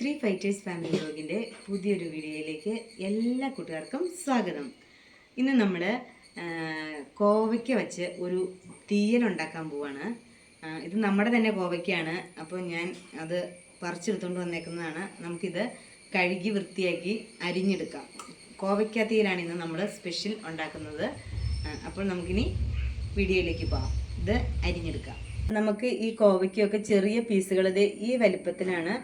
Three fighters family ബ്ലോഗിന്റെ പുതിയൊരു വീഡിയോയിലേക്ക് എല്ലാ കൂട്ടുകാർക്കും സ്വാഗതം. ഇന്ന് നമ്മൾ കോവയ്ക്ക വെച്ച് ഒരു തീയൽ ഉണ്ടാക്കാൻ പോവാണ്. ഇത് നമ്മുടെ തന്നെ കോവയ്ക്കാണ് അപ്പോൾ ഞാൻ അത് പറിച്ചെടുത്തുകൊണ്ട് വന്നേക്കുന്നതാണ്. നമുക്കിത് കഴുകി വൃത്തിയാക്കി അരിഞ്ഞെടുക്കാം. കോവയ്ക്ക തീയലാണ് ഇന്ന് നമ്മൾ സ്പെഷ്യൽ ഉണ്ടാക്കുന്നത്. അപ്പോൾ നമുക്കിനി വീഡിയോയിലേക്ക് പോകാം ഇത് അരിഞ്ഞെടുക്കാം. നമുക്ക് ഈ കോവയ്ക്കൊക്കെ ചെറിയ പീസുകൾ ഇത് ഈ വലിപ്പത്തിലാണ്.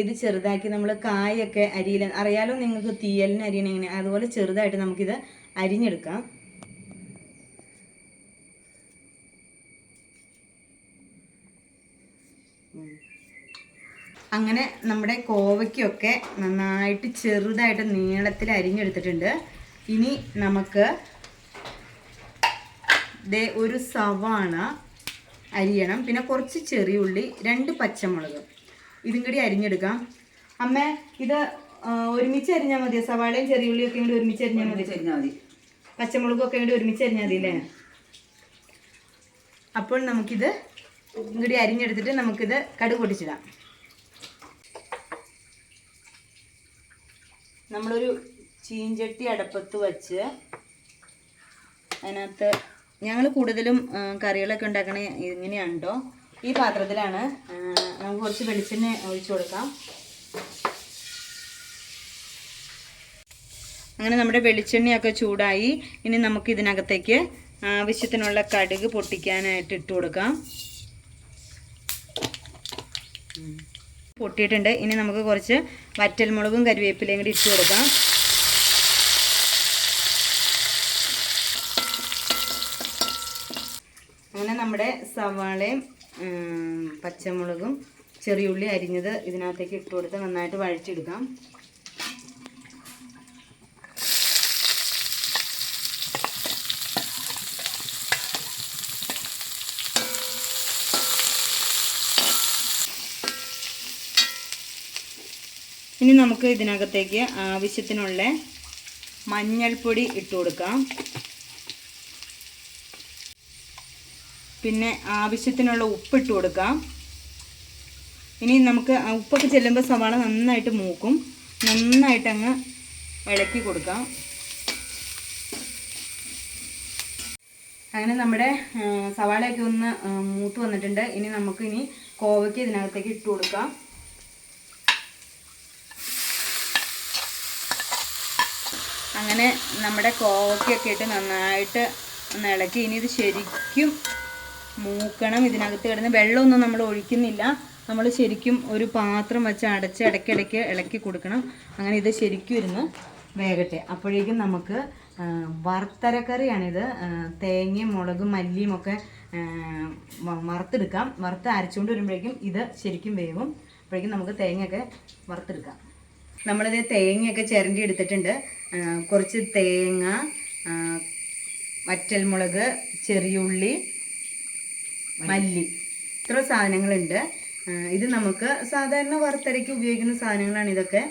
ഇത് ചെറുതാക്കി നമ്മൾ കായൊക്കെ അരിയിൽ അറിയാലോ നിങ്ങൾക്ക് തീയലിന് അരിയണെങ്കിൽ അതുപോലെ ചെറുതായിട്ട് നമുക്കിത് അരിഞ്ഞെടുക്കാം. അങ്ങനെ നമ്മുടെ കോവയ്ക്കൊക്കെ നന്നായിട്ട് ചെറുതായിട്ട് നീളത്തിൽ അരിഞ്ഞെടുത്തിട്ടുണ്ട്. ഇനി നമുക്ക് ദേ ഒരു സവാള അരിയണം. പിന്നെ കുറച്ച് ചെറിയ ഉള്ളി രണ്ട് പച്ചമുളക്. ഇതും കൂടി അരിഞ്ഞെടുക്കാം. അമ്മ ഇത് ഒരുമിച്ച് അരിഞ്ഞാൽ മതി സവാളയും ചെറിയ ഉള്ളിയൊക്കെ കൂടി ഒരുമിച്ച് അരിഞ്ഞാൽ മതി. അരിഞ്ഞാൽ മതി. പച്ചമുളകും ഒക്കെ കൂടി ഒരുമിച്ച് അരിഞ്ഞാൽ മതി അല്ലേ? അപ്പോൾ നമുക്കിത് ഇങ്ങോട്ട് അരിഞ്ഞെടുത്തിട്ട് നമുക്കിത് കടുക് പൊട്ടിച്ചിടാം. നമ്മളൊരു ചീഞ്ചട്ടി അടപ്പത്ത് വച്ച് അതിനകത്ത് ഞങ്ങൾ കൂടുതലും കറികളൊക്കെ ഉണ്ടാക്കണ ഇങ്ങനെയാണ് ഈ പാത്രത്തിലാണ് നമുക്ക് കുറച്ച് വെളിച്ചെണ്ണ ഒഴിച്ചു കൊടുക്കാം. അങ്ങനെ നമ്മുടെ വെളിച്ചെണ്ണയൊക്കെ ചൂടായി. ഇനി നമുക്ക് ഇതിനകത്തേക്ക് ആവശ്യത്തിനുള്ള കടുക് പൊട്ടിക്കാനായിട്ട് ഇട്ട് കൊടുക്കാം. പൊട്ടിയിട്ടുണ്ട്. ഇനി നമുക്ക് കുറച്ച് വറ്റൽമുളകും കരിവേപ്പിലയും കൂടി ഇട്ട് കൊടുക്കാം അങ്ങനെ നമ്മുടെ സവാളയും പച്ചമുളകും ചെറിയ ഉള്ളി അരിഞ്ഞത് ഇതിനകത്തേക്ക് ഇട്ട് കൊടുത്ത് നന്നായിട്ട് വഴച്ചെടുക്കാം ഇനി നമുക്ക് ഇതിനകത്തേക്ക് ആവശ്യത്തിനുള്ള മഞ്ഞൾപ്പൊടി ഇട്ട് കൊടുക്കാം. പിന്നെ ആവശ്യത്തിനുള്ള ഉപ്പ് ഇട്ട് കൊടുക്കാം. ഇനി നമുക്ക് ഉപ്പൊക്കെ ചെല്ലുമ്പോൾ സവാള നന്നായിട്ട് മൂക്കും. നന്നായിട്ടങ്ങ് ഇളക്കി കൊടുക്കാം. അങ്ങനെ നമ്മുടെ സവാളയൊക്കെ ഒന്ന് മൂത്ത് വന്നിട്ടുണ്ട്. ഇനി നമുക്ക് ഇനി കോവയ്ക്ക് ഇതിനകത്തേക്ക് ഇട്ട് കൊടുക്കാം. അങ്ങനെ നമ്മുടെ കോവയ്ക്കൊക്കെ ഇട്ട് നന്നായിട്ട് ഒന്ന് ഇളക്കി. ഇനി ഇത് ശരിക്കും മൂക്കണം. ഇതിനകത്ത് കിടന്ന് വെള്ളമൊന്നും നമ്മൾ ഒഴിക്കുന്നില്ല. നമ്മൾ ശരിക്കും ഒരു പാത്രം വെച്ച് അടച്ച് ഇടയ്ക്കിടയ്ക്ക് ഇളക്കി കൊടുക്കണം. അങ്ങനെ ഇത് ശരിക്കും ഇരുന്ന് വേകട്ടെ. അപ്പോഴേക്കും നമുക്ക് വറുത്തരക്കറിയാണിത്. തേങ്ങയും മുളകും മല്ലിയും ഒക്കെ വറുത്തെടുക്കാം. വറുത്ത് അരച്ചുകൊണ്ട് വരുമ്പോഴേക്കും ഇത് ശരിക്കും വേവും. അപ്പോഴേക്കും നമുക്ക് തേങ്ങയൊക്കെ വറുത്തെടുക്കാം. നമ്മളിത് തേങ്ങയൊക്കെ ചിരണ്ടി എടുത്തിട്ടുണ്ട്. കുറച്ച് തേങ്ങ വറ്റൽമുളക് ചെറിയുള്ളി മല്ലി. ഇത്ര സാധനങ്ങളുണ്ട്. ഇത് നമുക്ക് സാധാരണ വറുത്തരയ്ക്ക് ഉപയോഗിക്കുന്ന സാധനങ്ങളാണ് ഇതൊക്കെ.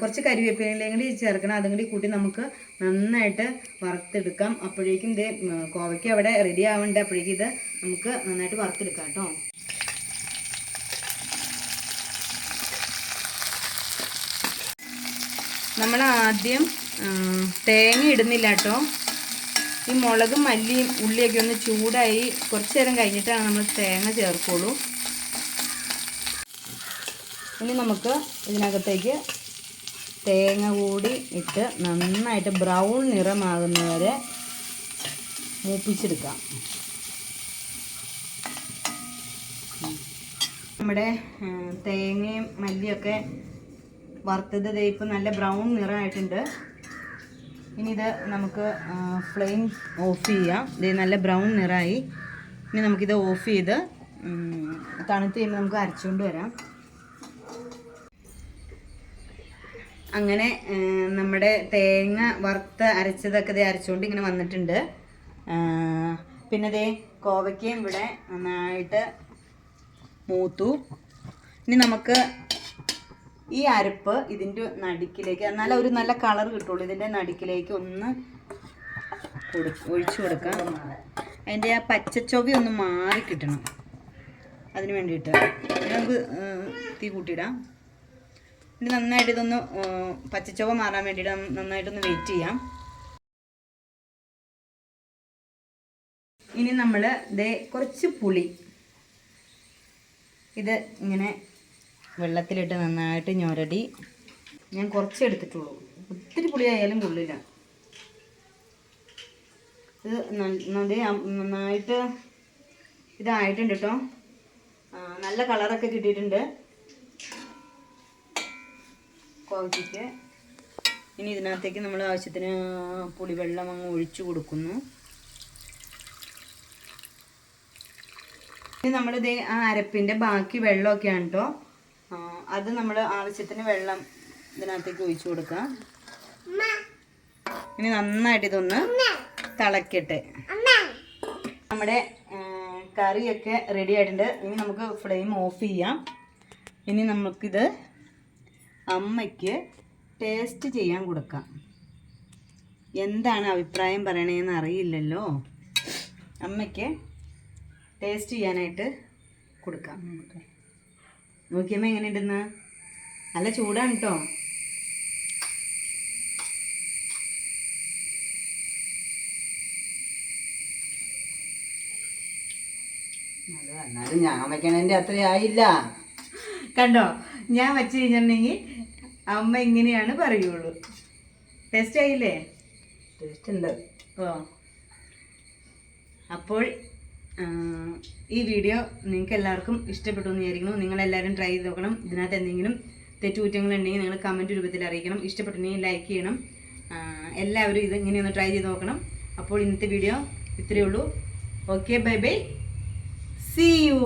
കുറച്ച് കരിവേപ്പിലയും കൂടി ചേർക്കണം. അതും കൂടി കൂട്ടി നമുക്ക് നന്നായിട്ട് വറുത്തെടുക്കാം. അപ്പോഴേക്കും ഇത് കോവയ്ക്ക് അവിടെ റെഡി ആവേണ്ട. അപ്പോഴേക്കും ഇത് നമുക്ക് നന്നായിട്ട് വറുത്തെടുക്കാം കേട്ടോ. നമ്മൾ ആദ്യം തേങ്ങ ഇടുന്നില്ല കേട്ടോ. ഈ മുളകും മല്ലിയും ഉള്ളിയൊക്കെ ഒന്ന് ചൂടായി കുറച്ച് നേരം കഴിഞ്ഞിട്ടാണ് നമ്മൾ തേങ്ങ ചേർക്കുള്ളൂ. ഇനി നമുക്ക് ഇതിനകത്തേക്ക് തേങ്ങ കൂടി ഇട്ട് നന്നായിട്ട് ബ്രൗൺ നിറമാകുന്നവരെ മൂപ്പിച്ചെടുക്കാം. നമ്മുടെ തേങ്ങയും മല്ലിയൊക്കെ വറുത്തത് ഇപ്പം നല്ല ബ്രൗൺ നിറമായിട്ടുണ്ട്. ഇനി ഇത് നമുക്ക് ഫ്ലെയിം ഓഫ് ചെയ്യാം. ഇത് നല്ല ബ്രൗൺ നിറമായി ഇനി നമുക്കിത് ഓഫ് ചെയ്ത് തണുത്ത് കഴിയുമ്പോൾ നമുക്ക് അരച്ചുകൊണ്ട് വരാം. അങ്ങനെ നമ്മുടെ തേങ്ങ വറുത്ത് അരച്ചതൊക്കെ ഇതേ അരച്ചുകൊണ്ട് ഇങ്ങനെ വന്നിട്ടുണ്ട്. പിന്നെ ദേ കോവയ്ക്കയും ഇവിടെ നന്നായിട്ട് മൂത്തു. ഇനി നമുക്ക് ഈ അരപ്പ് ഇതിന്റെ നടുക്കിലേക്ക് എന്നാൽ ഒരു നല്ല കളർ കിട്ടുള്ളൂ. ഇതിന്റെ നടുക്കിലേക്ക് ഒന്ന് ഒഴിച്ചു കൊടുക്കാം. അതിന്റെ ആ പച്ചച്ചൊവി ഒന്ന് മാറി കിട്ടണം. അതിന് വേണ്ടിയിട്ട്. നമുക്ക് തീ കൂട്ടിയിടാം. ഇനി നന്നായിട്ട് ഇതൊന്ന് പച്ചച്ചൊവ മാറാൻ വേണ്ടിയിട്ട് നന്നായിട്ടൊന്ന് വെയിറ്റ് ചെയ്യാം. ഇനി നമ്മൾ ദേ കുറച്ച് പുളി. ഇത് ഇങ്ങനെ വെള്ളത്തിലിട്ട് നന്നായിട്ട് ഞൊരടി. ഞാൻ കുറച്ച് എടുത്തിട്ടുള്ളൂ ഒത്തിരി പുളിയായാലും കൊള്ളില്ല. ഇത് നന്നായിട്ട് ഇതായിട്ടുണ്ട് കേട്ടോ നല്ല കളറൊക്കെ കിട്ടിയിട്ടുണ്ട്. കോവയ്ക്ക് ഇനി ഇതിനകത്തേക്ക് നമ്മൾ ആവശ്യത്തിന് പുളിവെള്ളം അങ്ങ് ഒഴിച്ചു കൊടുക്കുന്നു. ഇനി നമ്മളിത് ആ അരപ്പിന്റെ ബാക്കി വെള്ളമൊക്കെയാണ് കേട്ടോ അത് നമ്മൾ ആവശ്യത്തിന് വെള്ളം ഇതിനകത്തേക്ക് ഒഴിച്ചു കൊടുക്കാം. ഇനി നന്നായിട്ട് ഇതൊന്ന് തിളക്കട്ടെ. നമ്മുടെ കറിയൊക്കെ റെഡി ആയിട്ടുണ്ട്. ഇനി നമുക്ക് ഫ്ലെയിം ഓഫ് ചെയ്യാം. ഇനി നമുക്കിത് അമ്മയ്ക്ക് ടേസ്റ്റ് ചെയ്യാൻ കൊടുക്കാം. എന്താണ് അഭിപ്രായം പറയണേന്ന് അറിയില്ലല്ലോ. അമ്മയ്ക്ക് ടേസ്റ്റ് ചെയ്യാനായിട്ട് കൊടുക്കാം നോക്കിയമ്മ എങ്ങനെയുണ്ടെന്ന്? നല്ല ചൂടാണ് കേട്ടോ എന്നാലും ഞാൻ വെക്കണതിന്റെ അത്ര ആയില്ല. കണ്ടോ? ഞാൻ വെച്ച് കഴിഞ്ഞിട്ടുണ്ടെങ്കിൽ അമ്മ ഇങ്ങനെയാണ് പറയുള്ളൂ. ടേസ്റ്റ് ആയില്ലേ? ടേസ്റ്റ് ഉണ്ട്. ഓ. അപ്പോൾ ഈ വീഡിയോ നിങ്ങൾക്ക് എല്ലാവർക്കും ഇഷ്ടപ്പെട്ടു എന്ന് വിചാരിക്കുന്നു. നിങ്ങളെല്ലാവരും ട്രൈ ചെയ്ത് നോക്കണം. ഇതിനകത്ത് എന്തെങ്കിലും തെറ്റുകുറ്റങ്ങളുണ്ടെങ്കിൽ നിങ്ങൾ കമന്റ് രൂപത്തിൽ അറിയിക്കണം. ഇഷ്ടപ്പെട്ടിട്ടുണ്ടെങ്കിൽ ലൈക്ക് ചെയ്യണം. എല്ലാവരും ഇത് ഇങ്ങനെ ഒന്ന് ട്രൈ ചെയ്ത് നോക്കണം. അപ്പോൾ ഇന്നത്തെ വീഡിയോ ഇത്രയേ ഉള്ളൂ. Okay bye bye see you